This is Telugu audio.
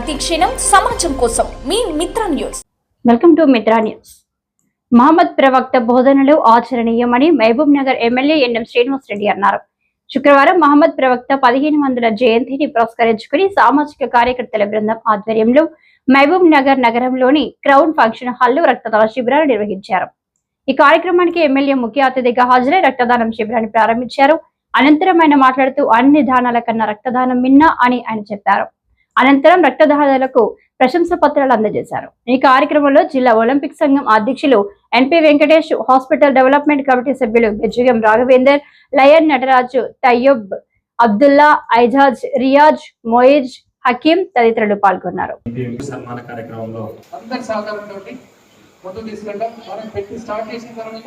ప్రతిక్షణం సమాజం కోసం. మీ Mitra news. Welcome to Mitra news. Muhammad ప్రవక్త బోధనలు ఆచరణీయమని Mahabubnagar MLA NM Srinivas Reddy అన్నారు. శుక్రవారం మహమ్మద్ ప్రవక్త పదిహేను వందల జయంతిని పురస్కరించుకుని సామాజిక కార్యకర్తల బృందం ఆధ్వర్యంలో మహబూబ్ నగర్ నగరంలోని క్రౌన్ ఫంక్షన్ హాల్లో రక్తదాన శిబిరాలు నిర్వహించారు. ఈ కార్యక్రమానికి ఎమ్మెల్యే ముఖ్య అతిథిగా హాజరై రక్తదానం శిబిరాన్ని ప్రారంభించారు. అనంతరం ఆయన మాట్లాడుతూ అన్ని దానాల కన్నా రక్తదానం మిన్న అని ఆయన చెప్పారు. అనంతరం రక్తదాతలకు ప్రశంస పత్రాలు అందజేశారు. ఈ కార్యక్రమంలో జిల్లా ఒలింపిక్ సంఘం అధ్యక్షులు NP Venkatesh hospital development committee సభ్యులు బెజ్జగం రాఘవేందర్ లయన్ నటరాజు తయ్యబ్ అబ్దుల్లా ఐజాజ్ రియాజ్ మోయిజ్ హకీం తదితరులు పాల్గొన్నారు. ఎంపీ సన్మాన కార్యక్రమంలో అందరి సహకారంతో ముందుకు తీసుకెళ్ళడం. మనం పెట్టి స్టార్ట్ చేసిన తర్వాత